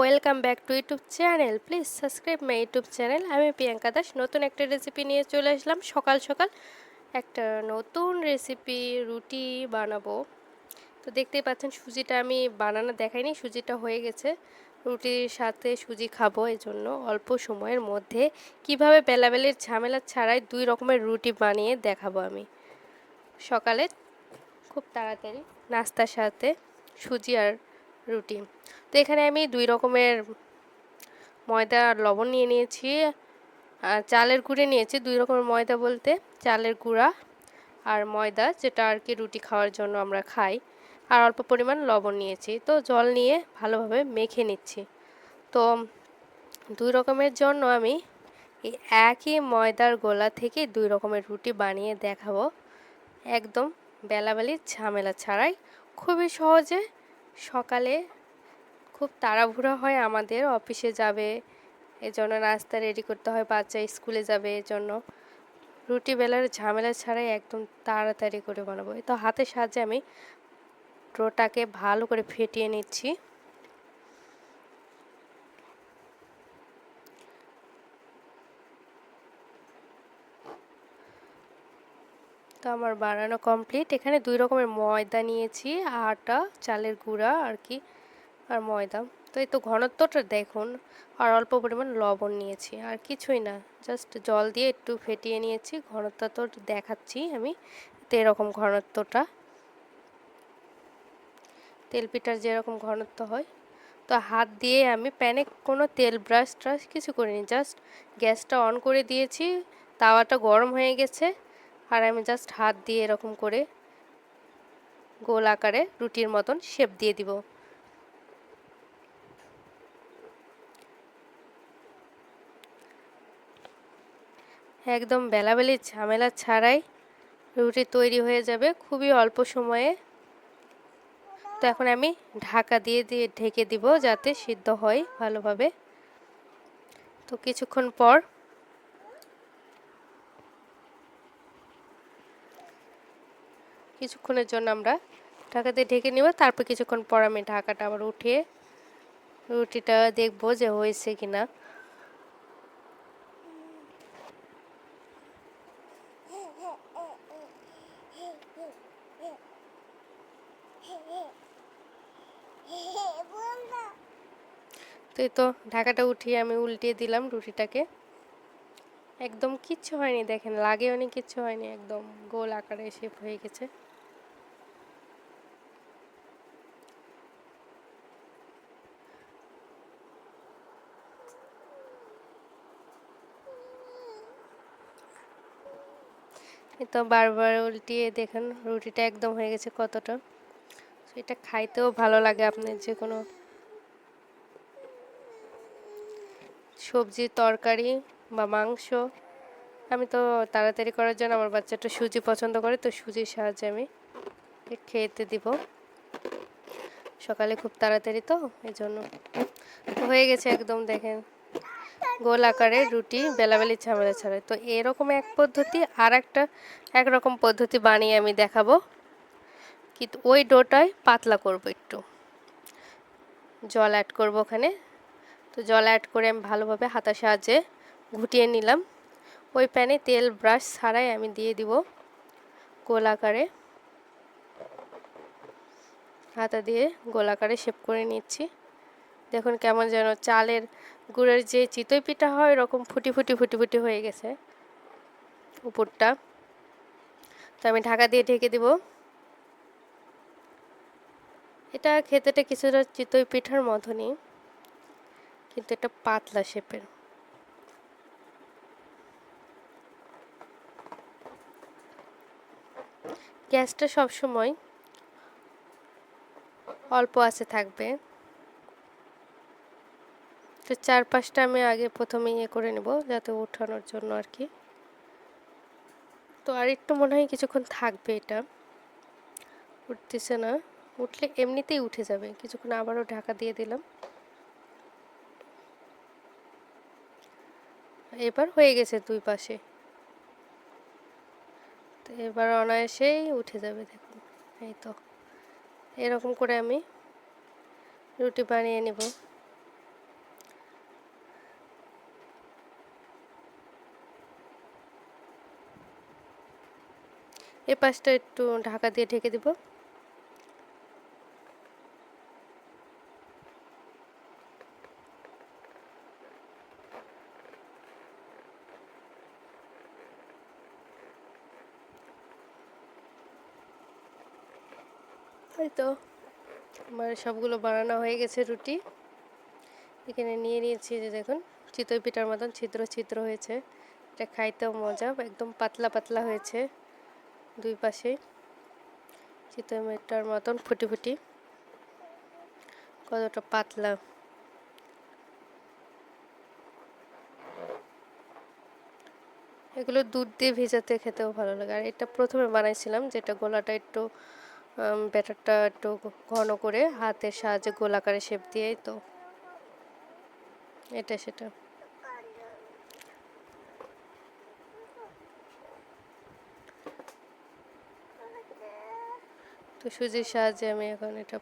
Welcome back to YouTube channel please subscribe my YouTube channel আমি প্রিয়াঙ্কা দাস, নতুন একটা recipe নিয়ে চলে আসলাম। সকাল সকাল একটা নতুন রেসিপি রুটি বানাবো। তো দেখতেই পাচ্ছেন, সুজিটা আমি বানানো দেখাইনি, সুজিটা হয়ে গেছে। রুটির সাথে সুজি খাব এই জন্য অল্প সময়ের মধ্যে। কীভাবে বেলাবেলির ঝামেলা ছাড়াই দুই রকমের রুটি বানিয়ে দেখাবো আমি। সকালে খুব তাড়াতাড়ি নাস্তার সাথে সুজি আর রুটি। তো এখানে আমি দুই রকমের ময়দা আর লবণ নিয়ে নিয়েছি। আর চালের গুঁড়ে নিয়েছি, দুই রকমের ময়দা বলতে চালের গুঁড়া আর ময়দা, যেটা আর কি রুটি খাওয়ার জন্য আমরা খাই। আর অল্প পরিমাণ লবণ নিয়েছি। তো জল নিয়ে ভালোভাবে মেখে নিচ্ছি। তো দুই রকমের জন্য আমি এই একই ময়দার গোলা থেকে দুই রকমের রুটি বানিয়ে দেখাবো। একদম বেলাবেলি ঝামেলা ছাড়াই। খুবই সহজে সকালে খুব তাড়াহুড়া হয় আমাদের। অফিসে যাবে, এজন্য নাস্তা রেডি করতে হয়, বাচ্চা স্কুলে যাবে, এজন্য রুটি বেলার ঝামেলা ছাড়াই একদম তাড়াতাড়ি করে বানাবো। তো হাতের সাহায্যে আমি ডোটাকে ভালো করে ফেটিয়ে নিচ্ছি। তো আমার বানানো কমপ্লিট এখানে দুই রকমের ময়দা নিয়েছি, আটা, চালের গুঁড়া আর কি, আর ময়দা। তো এই তো ঘনত্বটা দেখুন, আর অল্প পরিমাণ লবণ নিয়েছি, আর কিছুই না। জাস্ট জল দিয়ে একটু ফেটিয়ে নিয়েছি, ঘনত্ব তো দেখাচ্ছি আমি, তো এরকম ঘনত্বটা। তেল পিঠার যেরকম ঘনত্ব হয়। তো হাত দিয়ে আমি প্যানে কোনো তেল ব্রাশ ট্রাশ কিছু করিনি জাস্ট গ্যাসটা অন করে দিয়েছি, তাওয়াটা গরম হয়ে গেছে। আর আমি জাস্ট হাত দিয়ে এরকম করে গোল আকারে রুটির মতন শেপ দিয়ে দিব। একদম বেলাবেলি ঝামেলা ছাড়াই রুটি তৈরি হয়ে যাবে খুবই অল্প সময়ে। তো এখন আমি ঢাকা দিয়ে দিয়ে ঢেকে দিব যাতে সিদ্ধ হয় ভালোভাবে। তো কিছুক্ষণ পর কিছুক্ষণের জন্য আমরা ঢাকাতে ঢেকে নিব। তারপর কিছুক্ষণ পর আমি ঢাকাটা আবার উঠিয়ে রুটিটা দেখব যে হয়েছে কিনা। তো এই তো ঢাকাটা উঠিয়ে আমি উল্টিয়ে দিলাম রুটিটাকে। একদম কিচ্ছু হয়নি দেখেন, লাগে অনেক কিচ্ছু হয়নি, একদম গোল আকারে শেপ হয়ে গেছে। তো বারবার উল্টিয়ে দেখেন, রুটিটা একদম হয়ে গেছে কতটা। এটা খাইতেও ভালো লাগে আপনার যে কোনো সবজি তরকারি বা মাংস। আমি তো তাড়াতাড়ি করার জন্য আমার বাচ্চাটা সুজি পছন্দ করে, তো সুজির সাহায্যে আমি খেতে দিব। সকালে খুব তাড়াতাড়ি তো এই জন্য হয়ে গেছে একদম দেখেন। গোল আকারে রুটি, বেলাবেলি ঝামেলা ছাড়াই। তো এরকম এক পদ্ধতি আর একটা একরকম পদ্ধতি বানিয়ে আমি দেখাবো। কিন্তু ওই ডোটায় পাতলা করব একটু। জল অ্যাড করব ওখানে। তো জল অ্যাড করে আমি ভালোভাবে হাতার সাহায্যে ঘুটিয়ে নিলাম। ওই প্যানে তেল ব্রাশ ছাড়াই আমি দিয়ে দিব গোল আকারে। হাতা দিয়ে গোল আকারে শেপ করে নিচ্ছি। দেখুন কেমন যেন চালের গুড়ের যে চিতই পিঠা হয় ওরকম ফুটি ফুটি ফুটি ফুটি হয়ে গেছে উপরটা। তো আমি ঢাকা দিয়ে ঢেকে দিব। এটা খেতেটা কিছুটা চিতই পিঠার মতনই, কিন্তু এটা পাতলা শেপের। গ্যাসটা সবসময় অল্প আছে থাকবে। তো চার পাঁচটা আমি আগে প্রথমে ইয়ে করে নেব, যাতে ওঠানোর জন্য আর কি। তো আর একটু মনে হয় কিছুক্ষণ থাকবে এটা। উঠতেছে না। উঠলে এমনিতেই উঠে যাবে। কিছুক্ষণ আবারও ঢাকা দিয়ে দিলাম। এবার হয়ে গেছে দুই পাশে। তো এবার অনায়াসেই উঠে যাবে, দেখুন। এই তো। এরকম করে আমি রুটি বানিয়ে নেব। এ পাশটা একটু ঢাকা দিয়ে ঢেকে দিব। এই তো, আমার সবগুলো বানানো হয়ে গেছে রুটি। এখানে নিয়ে নিয়েছি যে দেখুন, চিতই পিঠার মতন ছিদ্র ছিদ্র হয়েছে। এটা খাইতেও মজা, একদম পাতলা পাতলা হয়েছে। দুই পাশে চিতই পিঠার মতন ফুটি ফুটি। কতটা পাতলা। এগুলো দুধ দিয়ে ভেজাতে খেতেও ভালো লাগে। আর এটা প্রথমে বানাইছিলাম যেটা গোলাটা একটু ব্যাটারটা একটু ঘন করে হাতের সাহায্যে গোলাকারে শেপ দিয়েই তো। এটা সেটা। তো সুজির সাহায্যে আমি এখন এটা